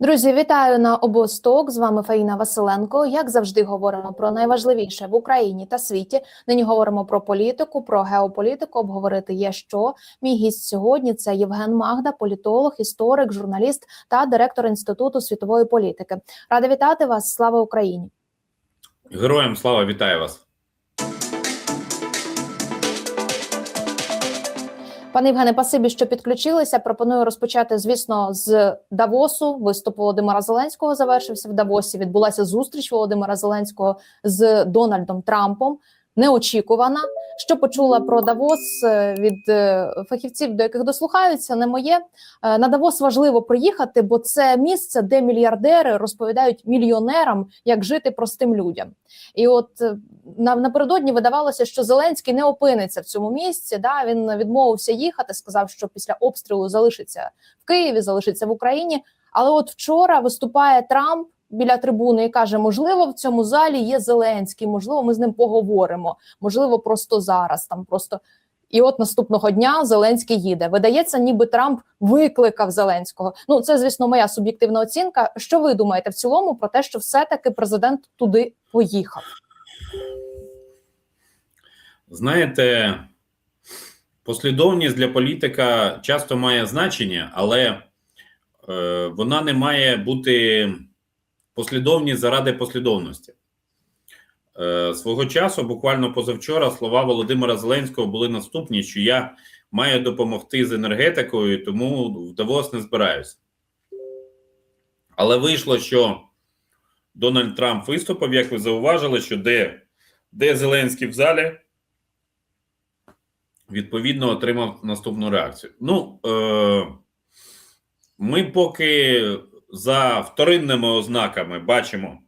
Друзі, вітаю на обосток. З вами Фаїна Василенко. Як завжди, говоримо про найважливіше в Україні та світі. Нині говоримо про політику, про геополітику. Обговорити є що. Мій гість сьогодні це Євген Магда, політолог, історик, журналіст та директор інституту світової політики. Рада вітати вас. Слава Україні! Героям слава вітаю вас. Пане Євгене, пасибі, що підключилися. Пропоную розпочати, звісно, з Давосу. Виступ Володимира Зеленського завершився в Давосі. Відбулася зустріч Володимира Зеленського з Дональдом Трампом. Неочікувана. Що почула про Давос е, від е, фахівців, до яких дослухаються, не моє Е, на Давос важливо приїхати, бо це місце, де мільярдери розповідають мільйонерам, як жити простим людям. І от напередодні видавалося, що Зеленський не опиниться в цьому місці. Да, він відмовився їхати, сказав, що після обстрілу залишиться в Києві, залишиться в Україні. Але от вчора виступає Трамп біля трибуни і каже: можливо, в цьому залі є Зеленський, можливо, ми з ним поговоримо. Можливо, просто зараз там просто. І от наступного дня Зеленський їде. Видається, ніби Трамп викликав Зеленського. Ну це, звісно, моя суб'єктивна оцінка. Що ви думаєте в цілому про те, що все-таки президент туди поїхав? Знаєте, послідовність для політика часто має значення, але е, вона не має бути послідовність заради послідовності. Е, свого часу, буквально позавчора, слова Володимира Зеленського були наступні: що я маю допомогти з енергетикою, тому в Давос не збираюся. Але вийшло, що Дональд Трамп виступив, як ви зауважили, що де, де Зеленський в залі, відповідно отримав наступну реакцію. Ну, е, ми поки за вторинними ознаками бачимо,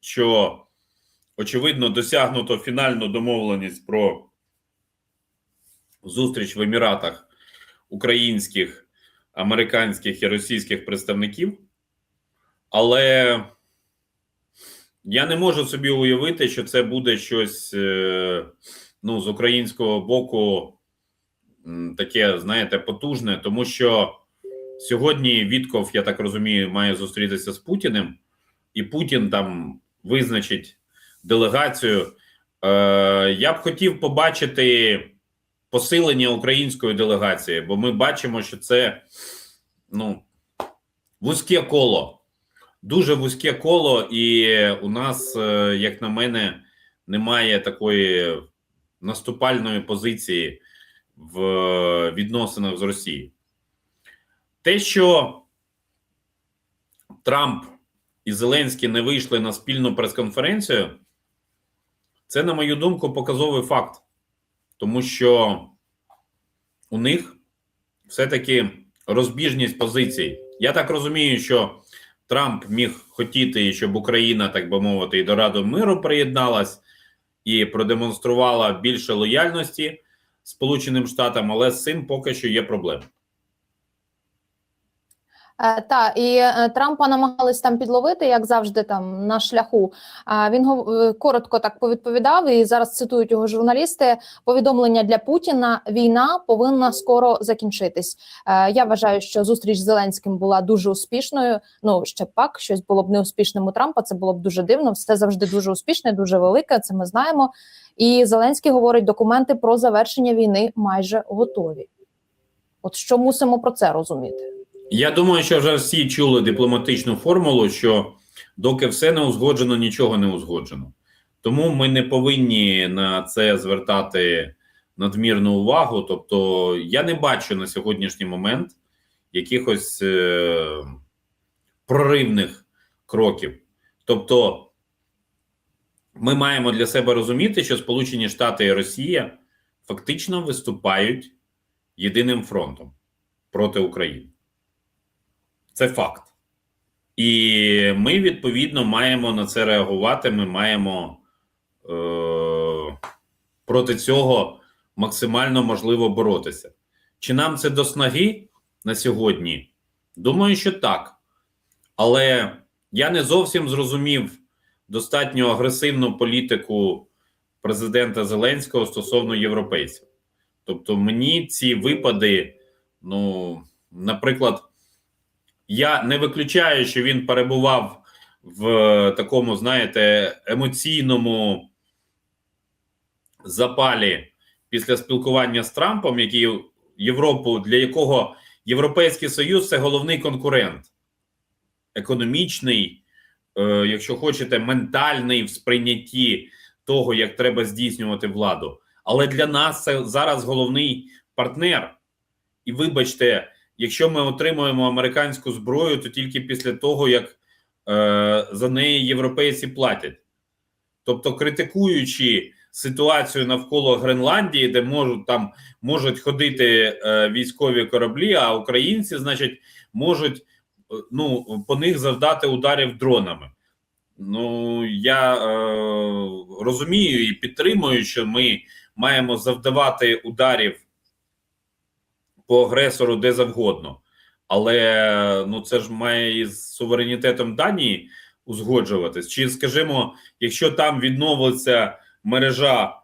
що очевидно досягнуто фінальну домовленість про зустріч в Еміратах українських, американських і російських представників. Але я не можу собі уявити, що це буде щось е, ну, з українського боку таке, знаєте, потужне, тому що сьогодні Вітков, я так розумію, має зустрітися з Путіним, і Путін там визначить делегацію. Е, Я б хотів побачити посилення української делегації, бо ми бачимо, що це ну, вузьке коло. Дуже вузьке коло, і у нас, е, як на мене, немає такої наступальної позиції в відносинах з Росією. Те, що Трамп і Зеленський не вийшли на спільну прес-конференцію, це, на мою думку, показовий факт, тому що у них все-таки розбіжність позицій. Я так розумію, що Трамп міг хотіти, щоб Україна, так би мовити, і до Ради миру приєдналась і продемонструвала більше лояльності Сполученим Штатам, але з цим поки що є проблеми. Е, та і е, Трампа намагались там підловити, як завжди, там на шляху. Він е, коротко так повідповідав, і зараз цитують його журналісти. Повідомлення для Путіна: війна повинна скоро закінчитись. Я вважаю, що зустріч з Зеленським була дуже успішною. Ну ще пак щось було б неуспішним у Трампа. Це було б дуже дивно. Все завжди дуже успішне, дуже велике. Це ми знаємо. І Зеленський говорить, документи про завершення війни майже готові. От що мусимо про це розуміти? Я думаю, що вже всі чули дипломатичну формулу, що доки все не узгоджено, нічого не узгоджено. Тому ми не повинні на це звертати надмірну увагу. Тобто, я не бачу на сьогоднішній момент якихось е, проривних кроків. Тобто, ми маємо для себе розуміти, що Сполучені Штати і Росія фактично виступають єдиним фронтом проти України. Це факт. І ми, відповідно, маємо на це реагувати. Ми маємо е- проти цього максимально можливо боротися. Чи нам це до снаги на сьогодні? Думаю, що так. Але я не зовсім зрозумів достатньо агресивну політику президента Зеленського стосовно європейців. Тобто, мені ці випади, ну, наприклад, Я не виключаю, що він перебував в е, такому, знаєте, емоційному запалі після спілкування з Трампом, який Європу, для якого Європейський Союз це головний конкурент, економічний, е, якщо хочете, ментальний в сприйнятті того, як треба здійснювати владу. Але для нас це зараз головний партнер. І вибачте, якщо ми отримуємо американську зброю, то тільки після того, як е, за неї європейці платять. Тобто, критикуючи ситуацію навколо Гренландії, де можуть там можуть ходити е, військові кораблі, а українці, значить, можуть ну, по них завдати ударів дронами. Ну я е, розумію і підтримую, що ми маємо завдавати ударів по агресору де завгодно. Але ну це ж має із суверенітетом Данії узгоджуватись. Чи, скажімо, якщо там відновиться мережа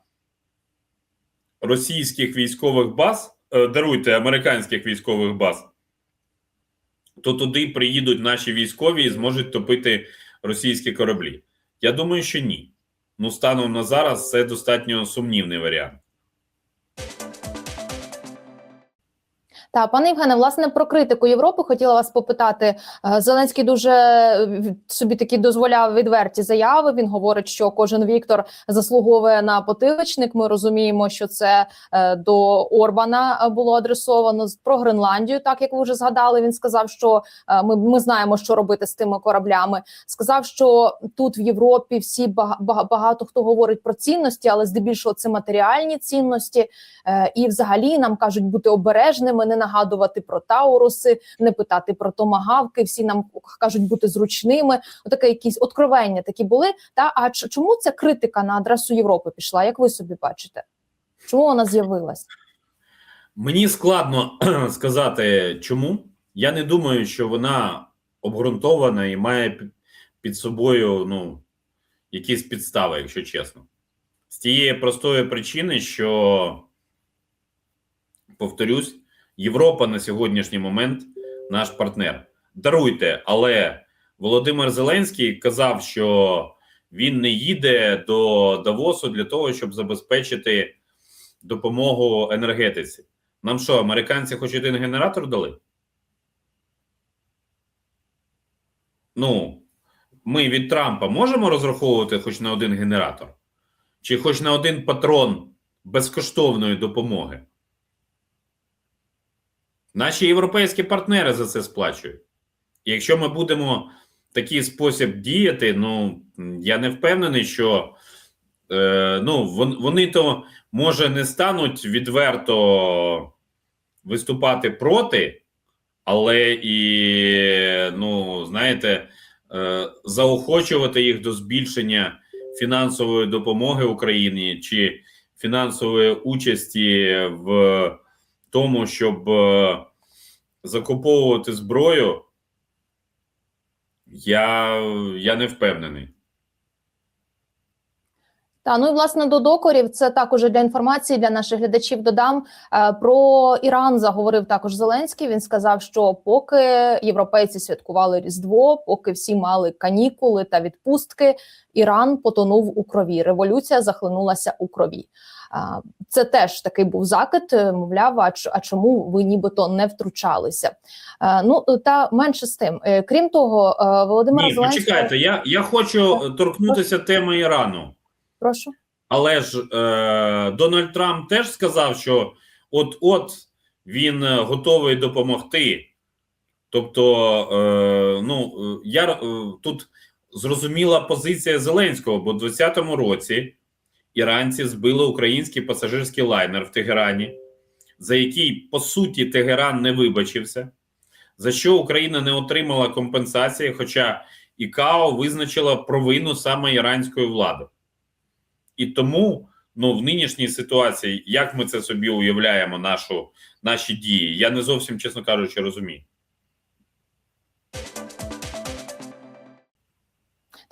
російських військових баз, е, даруйте американських військових баз, то туди приїдуть наші військові і зможуть топити російські кораблі. Я думаю, що ні. Ну, станом на зараз це достатньо сумнівний варіант. Та пане Євгене, власне, про критику Європи хотіла вас попитати. Е, Зеленський дуже е, собі такі дозволяв відверті заяви. Він говорить, що кожен Віктор заслуговує на потиличник. Ми розуміємо, що це е, до Орбана було адресовано про Гренландію. Так як ви вже згадали, він сказав, що ми, ми знаємо, що робити з тими кораблями. Сказав, що тут в Європі всі бага- бага- багато хто говорить про цінності, але здебільшого це матеріальні цінності. І взагалі нам кажуть бути обережними, не нагадувати про Тауруси, не питати про томагавки. Всі нам кажуть бути зручними. Отаке якісь откровення такі були. Та а чому ця критика на адресу Європи пішла? Як ви собі бачите? Чому вона з'явилась? Мені складно сказати, чому. Я не думаю, що вона обґрунтована і має під собою ну, якісь підстави, якщо чесно. З тієї простої причини, що, повторюсь, Європа на сьогоднішній момент наш партнер. Даруйте, але Володимир Зеленський казав, що він не їде до Давосу для того, щоб забезпечити допомогу енергетиці. Нам що, американці хоч один генератор дали? Ну, ми від Трампа можемо розраховувати хоч на один генератор? Чи хоч на один патрон безкоштовної допомоги? Наші європейські партнери за це сплачують. І якщо ми будемо такий спосіб діяти, ну я не впевнений, що е, ну, вони то може не стануть відверто виступати проти, але і, ну, знаєте, е, заохочувати їх до збільшення фінансової допомоги Україні чи фінансової участі в тому, щоб е, закуповувати зброю, я, я не впевнений. Та ну і власне до докорів це також для інформації для наших глядачів. Додам е, про Іран. Заговорив також Зеленський. Він сказав, що поки європейці святкували Різдво, поки всі мали канікули та відпустки, Іран потонув у крові. Революція захлинулася у крові. Це теж такий був закид. е, Мовляв, а а чому ви нібито не втручалися? Е, Ну та менше з тим. Е, Крім того, е, Володимир Ні, Зеленський почекайте, я, я хочу торкнутися теми Ірану. прошу. Але ж е, Дональд Трамп теж сказав, що от-от він е, готовий допомогти. Тобто, е, ну е, я е, тут зрозуміла позиція Зеленського, бо в 2020 році іранці збили український пасажирський лайнер в Тегерані, за який по суті Тегеран не вибачився, за що Україна не отримала компенсації, хоча ІКАО визначила провину саме іранської влади. І тому ну, в нинішній ситуації, як ми це собі уявляємо, нашу, наші дії, я не зовсім, чесно кажучи, розумію.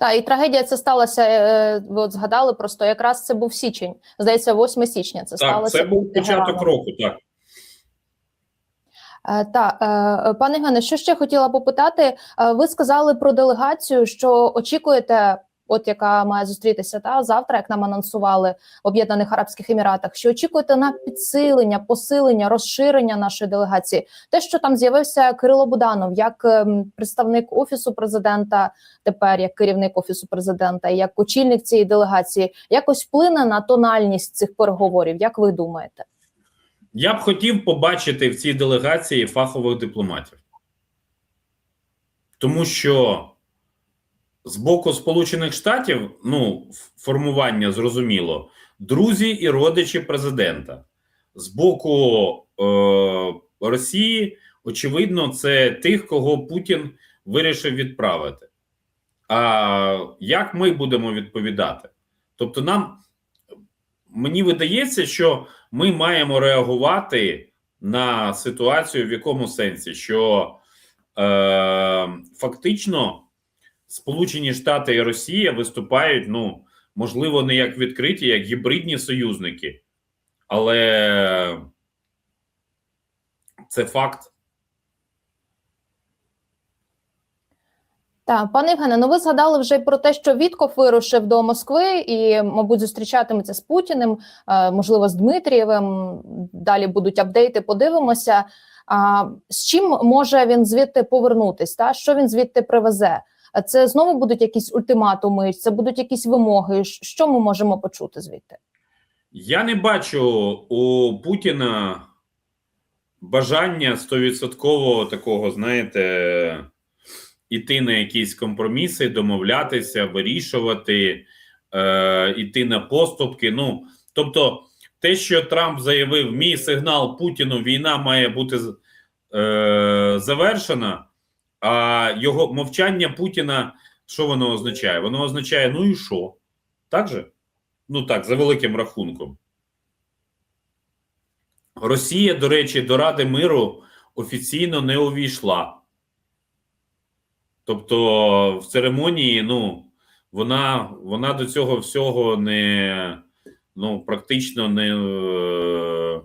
Та і трагедія це сталася. е, Ви от згадали просто якраз це був січень. Здається, 8 січня. Це Так, сталося це був початок року, так. Е, Та е, пане Гане, що ще хотіла попитати? Е, Ви сказали про делегацію, що очікуєте, от яка має зустрітися та завтра, як нам анонсували в Об'єднаних Арабських Еміратах. Що очікуєте на підсилення, посилення, розширення нашої делегації? Те, що там з'явився Кирило Буданов, як ем, представник офісу президента, тепер як керівник офісу президента, як очільник цієї делегації, якось вплине на тональність цих переговорів. Як ви думаєте? Я б хотів побачити в цій делегації фахових дипломатів, тому що з боку Сполучених Штатів ну, формування зрозуміло, друзі і родичі президента. З боку е, Росії, очевидно, це тих, кого Путін вирішив відправити. А як ми будемо відповідати? Тобто, нам мені видається, що ми маємо реагувати на ситуацію в якому сенсі, що е, фактично Сполучені Штати і Росія виступають, ну можливо, не як відкриті, як гібридні союзники, але це факт. Так, пане Євгене, ну ви згадали вже про те, що Вітков вирушив до Москви і, мабуть, зустрічатиметься з Путіним, е, можливо, з Дмитрієвим. Далі будуть апдейти, подивимося. А з чим може він звідти повернутись? Та що він звідти привезе? Це знову будуть якісь ультиматуми, це будуть якісь вимоги. Що ми можемо почути звідти? Я не бачу у Путіна бажання стовідсоткового такого, знаєте, іти на якісь компроміси, домовлятися, вирішувати, е, іти на поступки. Ну, тобто, те, що Трамп заявив, мій сигнал Путіну, війна має бути е, завершена, а його мовчання Путіна, що воно означає? Воно означає, ну і що? Так же? Ну так, за великим рахунком. Росія, до речі, до Ради миру офіційно не увійшла. Тобто в церемонії, ну, вона, вона до цього всього не ну, практично не, е,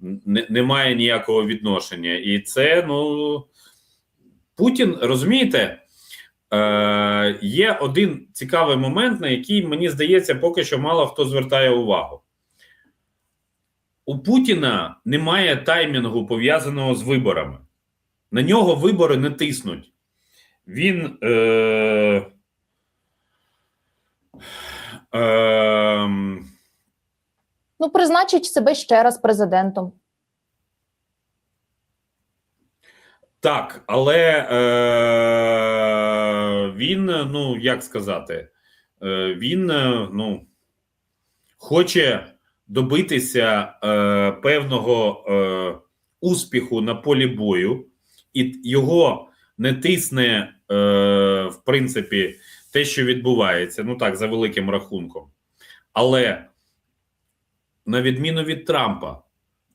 не, не має ніякого відношення. І це, ну, Путін, розумієте, е, є один цікавий момент, на який, мені здається, поки що мало хто звертає увагу. У Путіна немає таймінгу пов'язаного з виборами. На нього вибори не тиснуть. Він. Е, е, Ну, призначить себе ще раз президентом. Так, але е, він, ну як сказати, е, він е, ну, хоче добитися е, певного е, успіху на полі бою, і його не тисне, е, в принципі, те, що відбувається, ну так, за великим рахунком. Але на відміну від Трампа,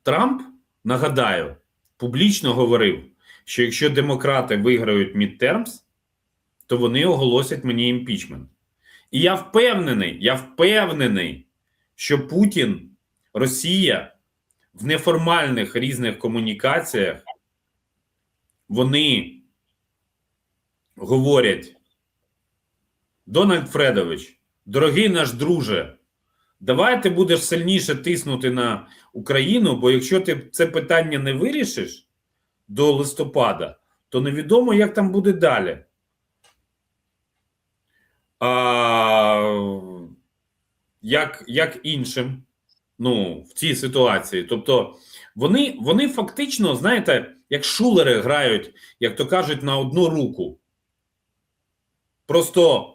Трамп, нагадаю, публічно говорив що якщо демократи виграють мідтермс, то вони оголосять мені імпічмент. І я впевнений, я впевнений, що Путін, Росія в неформальних різних комунікаціях вони говорять: Дональд Фредович, дорогий наш друже, давай ти будеш сильніше тиснути на Україну, бо якщо ти це питання не вирішиш до листопада, то невідомо, як там буде далі. А, як, як іншим, ну, в цій ситуації. Тобто, вони, вони фактично, знаєте, як шулери грають, як то кажуть, на одну руку. Просто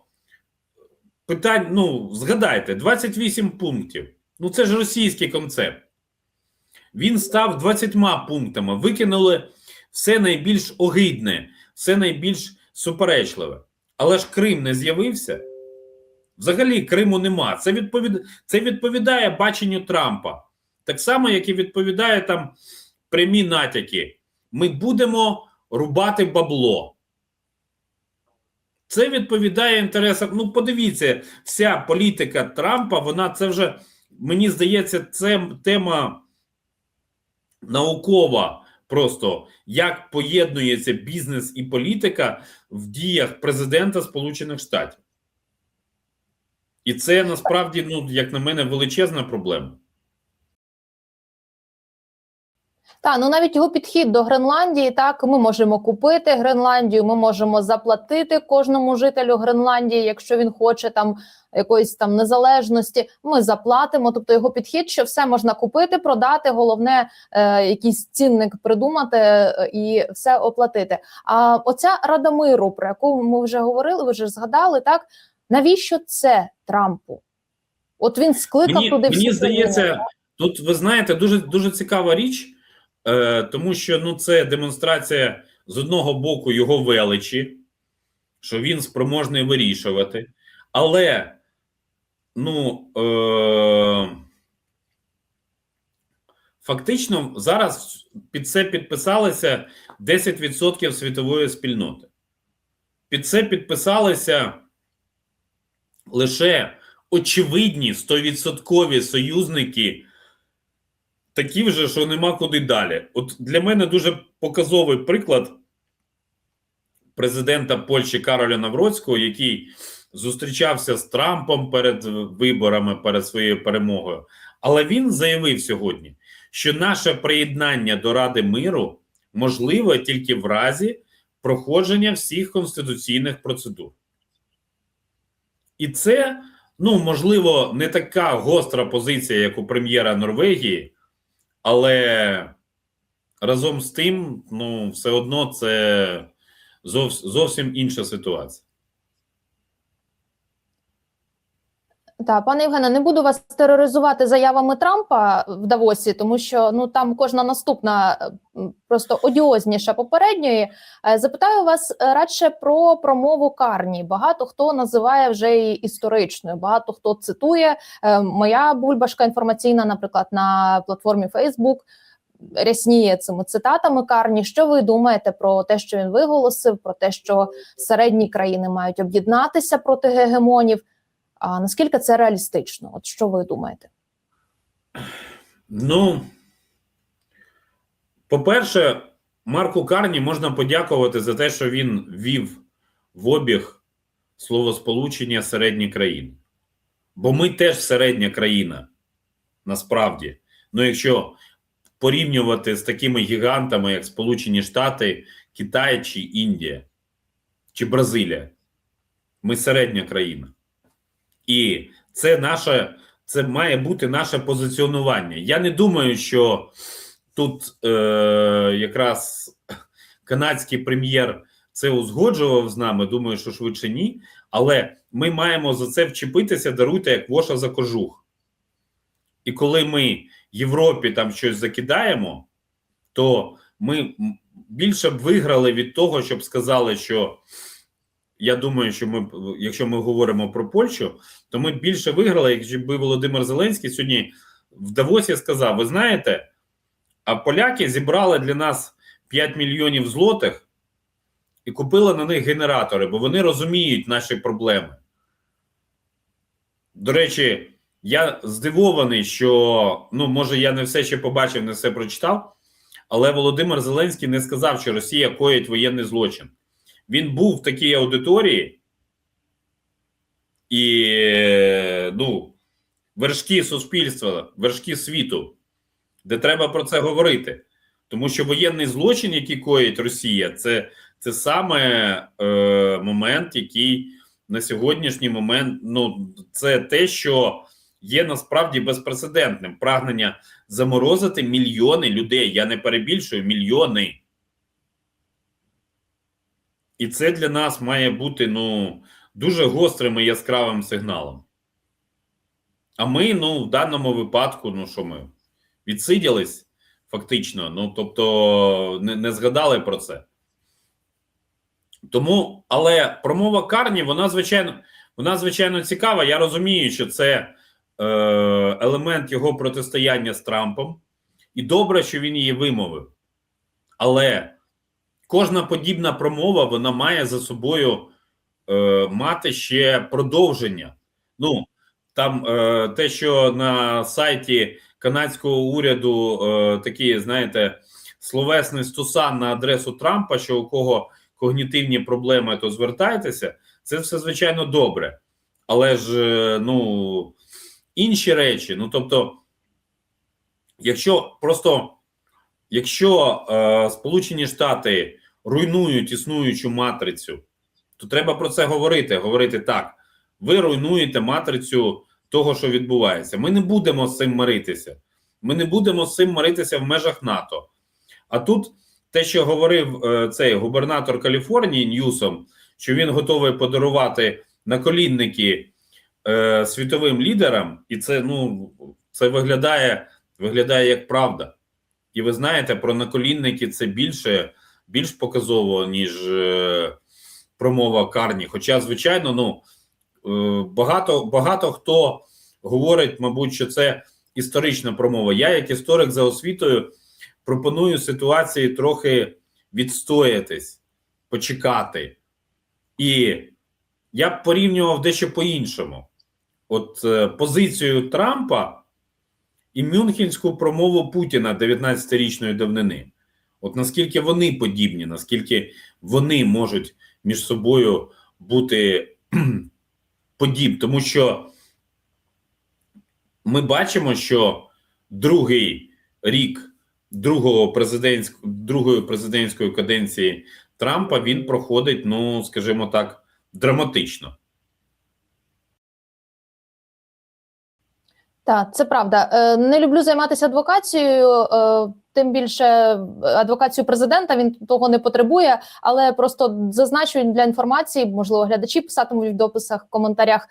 питань, ну, згадайте, 28 пунктів. Ну, це ж російський концепт. Він став 20 пунктами, викинули все найбільш огидне, все найбільш суперечливе. Але ж Крим не з'явився. Взагалі Криму нема. Це, відповід... Це відповідає баченню Трампа. Так само, як і відповідає там прямі натяки. Ми будемо рубати бабло. Це відповідає інтересам. Ну, подивіться, вся політика Трампа, вона це вже, мені здається, це тема наукова просто як поєднується бізнес і політика в діях президента Сполучених Штатів. І це насправді, ну, як на мене, величезна проблема. Та ну навіть його підхід до Гренландії. Так ми можемо купити Гренландію, ми можемо заплатити кожному жителю Гренландії, якщо він хоче там якоїсь там незалежності. Ми заплатимо. Тобто його підхід, що все можна купити, продати. Головне, е, якийсь цінник придумати е, і все оплатити. А оця рада миру, про яку ми вже говорили, ви вже згадали, так навіщо це Трампу? От він скликав Мені, туди мені здається, країни. тут ви знаєте, дуже дуже цікава річ, е, тому що ну це демонстрація з одного боку його величі, що він спроможний вирішувати, але ну е, фактично зараз під це підписалися 10% світової спільноти. Під це підписалися лише очевидні 100% союзники, такі вже, що нема куди далі. От для мене дуже показовий приклад президента Польщі Кароля Навроцького, який зустрічався з Трампом перед виборами, перед своєю перемогою. Але він заявив сьогодні, що наше приєднання до Ради миру можливе тільки в разі проходження всіх конституційних процедур. І це, ну, можливо, не така гостра позиція, як у прем'єра Норвегії, але разом з тим, ну, все одно це зовс зовсім інша ситуація. Так, пане Євгене, не буду вас тероризувати заявами Трампа в Давосі, тому що ну там кожна наступна просто одіозніша попередньої. Е, Запитаю вас е, радше про промову Карні. Багато хто називає вже її історичною, багато хто цитує. Е, Моя бульбашка інформаційна, наприклад, на платформі Facebook рясніє цими цитатами Карні. Що ви думаєте про те, що він виголосив, про те, що середні країни мають об'єднатися проти гегемонів? А наскільки це реалістично? От що ви думаєте? Ну, по-перше, Марку Карні можна подякувати за те, що він ввів в обіг словосполучення середні країни. Бо ми теж середня країна, насправді. Ну, якщо порівнювати з такими гігантами, як Сполучені Штати, Китай чи Індія, чи Бразилія, ми середня країна. І це наше, це має бути наше позиціонування. Я не думаю, що тут е, якраз канадський прем'єр це узгоджував з нами. Думаю, що швидше ні. Але ми маємо за це вчепитися, даруйте як воша за кожух. І коли ми Європі там щось закидаємо, то ми більше б виграли від того, щоб сказали, що я думаю, що ми, якщо ми говоримо про Польщу, то ми більше виграли, б Володимир Зеленський сьогодні в Давосі сказав: ви знаєте, а поляки зібрали для нас 5 мільйонів злотих і купили на них генератори, бо вони розуміють наші проблеми. До речі, я здивований, що ну, може, я не все ще побачив, не все прочитав, але Володимир Зеленський не сказав, що Росія коїть воєнний злочин. Він був в такій аудиторії, і ну, вершки суспільства, вершки світу, де треба про це говорити. Тому що воєнний злочин, який коїть Росія, це, це саме е, момент, який на сьогоднішній момент ну, це те, що є насправді безпрецедентним. Прагнення заморозити мільйони людей. Я не перебільшую мільйони. І це для нас має бути ну, дуже гострим і яскравим сигналом. А ми, ну, в даному випадку, ну що ми відсиділись фактично, ну тобто не, не згадали про це. Тому, але промова Карні, вона звичайно, вона звичайно цікава. Я розумію, що це е, елемент його протистояння з Трампом, і добре, що він її вимовив. Але кожна подібна промова вона має за собою е, мати ще продовження. Ну там е, те, що на сайті канадського уряду е, такі, знаєте, словесний стусан на адресу Трампа, що у кого когнітивні проблеми, то звертайтеся. Це все звичайно добре. Але ж е, ну інші речі, ну тобто, якщо просто якщо е, Сполучені Штати руйнують існуючу матрицю, то треба про це говорити. Говорити так: ви руйнуєте матрицю того, що відбувається. Ми не будемо з цим миритися. Ми не будемо з цим миритися в межах НАТО. А тут те, що говорив е, цей губернатор Каліфорнії Ньюсом, що він готовий подарувати наколінники е, світовим лідерам, і це ну це виглядає, виглядає як правда. І ви знаєте, про наколінники це більше більш показово, ніж е, промова Карні. Хоча, звичайно, ну е, багато, багато хто говорить, мабуть, що це історична промова. Я, як історик за освітою, пропоную ситуації трохи відстоятись, почекати. І я б порівнював дещо по-іншому. От е, позицію Трампа і Мюнхенську промову Путіна 19-річної давнини. От наскільки вони подібні, наскільки вони можуть між собою бути подібні, тому що ми бачимо, що другий рік другого президентськ... другої президентської каденції Трампа він проходить, ну скажімо так, драматично. Так, це правда. Е, Не люблю займатися адвокацією. Е, Тим більше адвокацію президента він того не потребує, але просто зазначу для інформації, можливо, глядачі писатимуть в дописах, в коментарях.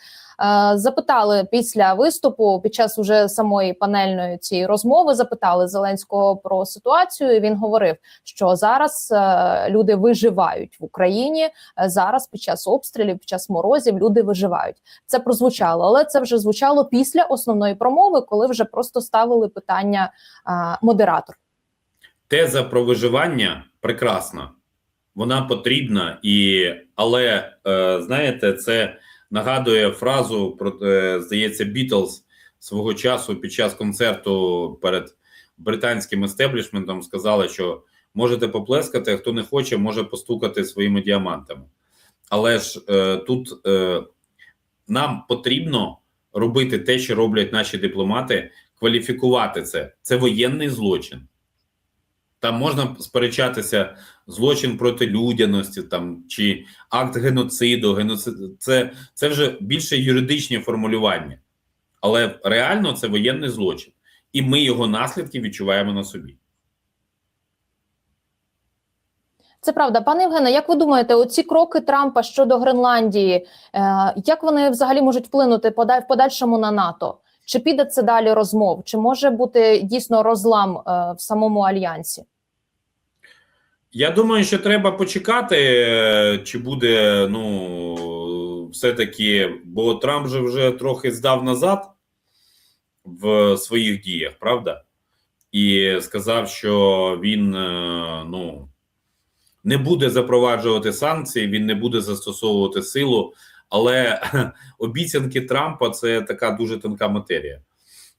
е, Запитали після виступу, під час уже самої панельної цієї розмови, запитали Зеленського про ситуацію. і Він говорив, що зараз е, люди виживають в Україні. е, Зараз під час обстрілів, під час морозів люди виживають. Це прозвучало, але це вже звучало після основної промови, коли вже просто ставили питання модератор. Теза про виживання прекрасна, вона потрібна, і але е, знаєте, це нагадує фразу про е, здається, Бітлз свого часу під час концерту перед британським естеблішментом сказали, що можете поплескати, а хто не хоче, може постукати своїми діамантами. Але ж е, тут е, нам потрібно робити те, що роблять наші дипломати, кваліфікувати це. Це воєнний злочин. Там можна сперечатися злочин проти людяності, там чи акт геноциду, геноцид це, це вже більше юридичні формулювання, але реально це воєнний злочин, і ми його наслідки відчуваємо на собі. Це правда, пане Євгене. Як ви думаєте, оці кроки Трампа щодо Гренландії, е, як вони взагалі можуть вплинути пода- в подальшому на НАТО? Чи піде це далі розмов? Чи може бути дійсно розлам е, в самому альянсі? Я думаю, що треба почекати, чи буде ну все-таки, бо Трамп же вже трохи здав назад в своїх діях, правда? І сказав, що він е, ну не буде запроваджувати санкції, він не буде застосовувати силу. Але обіцянки Трампа це така дуже тонка матерія.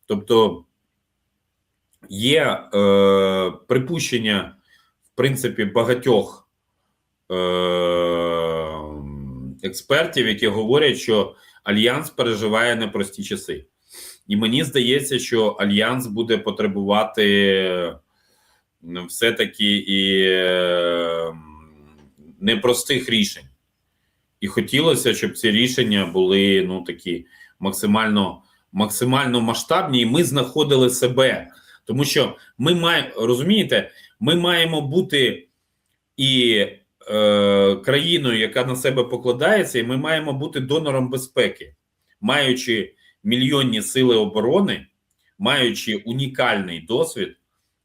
Тобто є е, припущення принципі, багатьох е- експертів, які говорять, що Альянс переживає непрості часи. І мені здається, що Альянс буде потребувати все-таки і непростих рішень. І хотілося, щоб ці рішення були ну такі максимально максимально масштабні, і ми знаходили себе. Тому що ми маємо розумієте, ми маємо бути і е, країною, яка на себе покладається, і ми маємо бути донором безпеки, маючи мільйонні сили оборони, маючи унікальний досвід,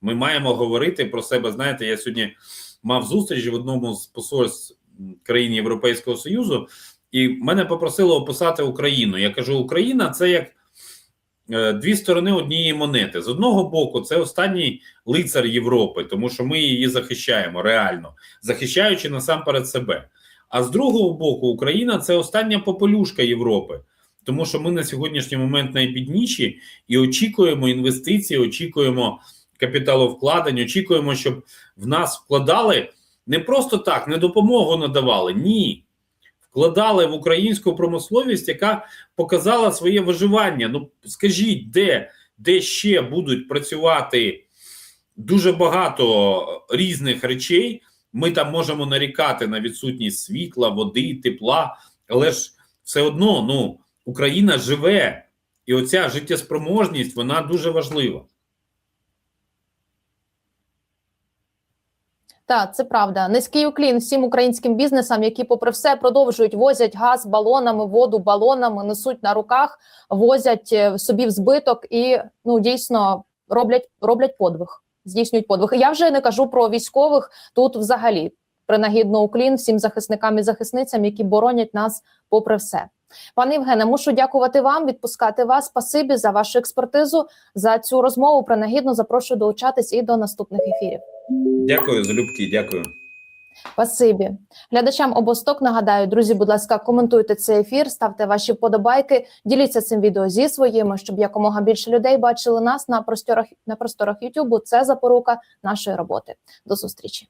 ми маємо говорити про себе. Знаєте, я сьогодні мав зустріч в одному з посольств країн Європейського Союзу, і мене попросили описати Україну. Я кажу: Україна це як дві сторони однієї монети. З одного боку, це останній лицар Європи, тому що ми її захищаємо реально, захищаючи насамперед себе. А з другого боку, Україна це остання попелюшка Європи, тому що ми на сьогоднішній момент найбідніші і очікуємо інвестиції, очікуємо капіталовкладень. Очікуємо, щоб в нас вкладали не просто так, не допомогу надавали. Ні. Вкладали в українську промисловість, яка показала своє виживання. Ну скажіть, де, де ще будуть працювати дуже багато різних речей. Ми там можемо нарікати на відсутність світла, води, тепла, але ж все одно ну, Україна живе, і оця життєспроможність вона дуже важлива. Так, це правда. Низький уклін всім українським бізнесам, які, попри все, продовжують возять газ балонами, воду балонами, несуть на руках, возять е, собі в збиток і ну дійсно роблять роблять подвиг, здійснюють подвиг. Я вже не кажу про військових тут, взагалі, принагідно уклін всім захисникам і захисницям, які боронять нас попри все. Пане Євгене, мушу дякувати вам, відпускати вас. Спасибі за вашу експертизу, за цю розмову. Принагідно запрошую долучатись і до наступних ефірів. Дякую, залюбки, дякую. Спасибі глядачам обосток. Нагадаю, друзі, будь ласка, коментуйте цей ефір, ставте ваші вподобайки, діліться цим відео зі своїми, щоб якомога більше людей бачили нас на просторах на просторах YouTube. Це запорука нашої роботи. До зустрічі.